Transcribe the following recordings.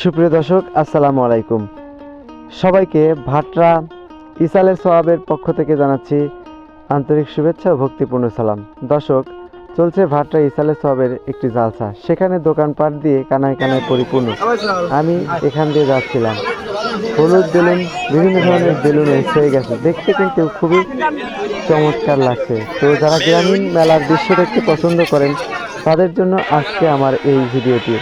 সুপ্রিয় দর্শক, আসসালামু আলাইকুম। সবাইকে ভাটরা ইসালে সোয়াবের পক্ষ থেকে জানাচ্ছি আন্তরিক শুভেচ্ছা ও ভক্তিপূর্ণ সালাম। দর্শক, চলছে ভাটরা ইসালে সোয়াবের একটি জালসা। সেখানে দোকানপাট দিয়ে কানায় কানায় পরিপূর্ণ। আমি এখান দিয়ে যাচ্ছিলাম। হলুদ বেলুন, বিভিন্ন ধরনের বেলুন হয়ে গেছে। দেখতে কিন্তু খুবই চমৎকার লাগছে। তো যারা গ্রামীণ মেলার দৃশ্য দেখতে পছন্দ করেন, তাদের জন্য আজকে আমার এই ভিডিওটি।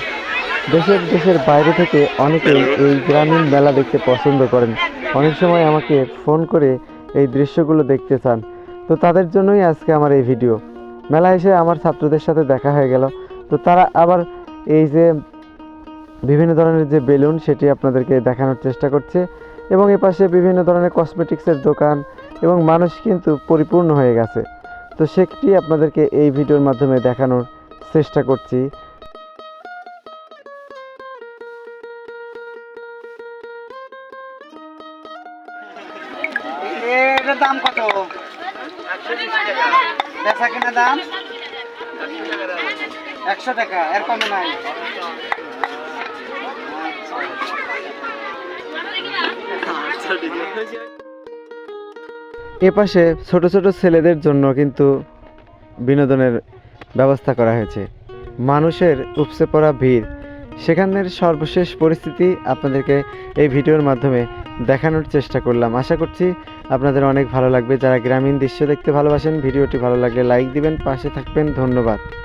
দেশের দেশের বাইরে থেকে অনেকেই এই গ্রামীণ মেলা দেখতে পছন্দ করেন। অনেক সময় আমাকে ফোন করে এই দৃশ্যগুলো দেখতে চান। তো তাদের জন্যই আজকে আমার এই ভিডিও। মেলা এসে আমার ছাত্রদের সাথে দেখা হয়ে গেল। তো তারা আবার এই যে বিভিন্ন ধরনের যে বেলুন, সেটি আপনাদেরকে দেখানোর চেষ্টা করছে এবং এপাশে বিভিন্ন ধরনের কসমেটিক্সের দোকান এবং মানুষ কিন্তু পরিপূর্ণ হয়ে গেছে। তো সেটি আপনাদেরকে এই ভিডিওর মাধ্যমে দেখানোর চেষ্টা করছি। এটার দাম কত? বেচা কিনা দাম? একশো টাকা, এর কমে নাই। এপাশে ছোট ছোট ছেলেদের জন্য কিন্তু বিনোদনের ব্যবস্থা করা হয়েছে। মানুষের উপসে পড়া ভিড়। সেখানের সর্বশেষ পরিস্থিতি আপনাদেরকে এই ভিডিওর মাধ্যমে দেখানোর চেষ্টা করলাম। আশা করছি আপনাদের অনেক ভালো লাগবে। যারা গ্রামীণ দৃশ্য দেখতে ভালোবাসেন, ভিডিওটি ভালো লাগলে লাইক দিবেন, পাশে থাকবেন। ধন্যবাদ।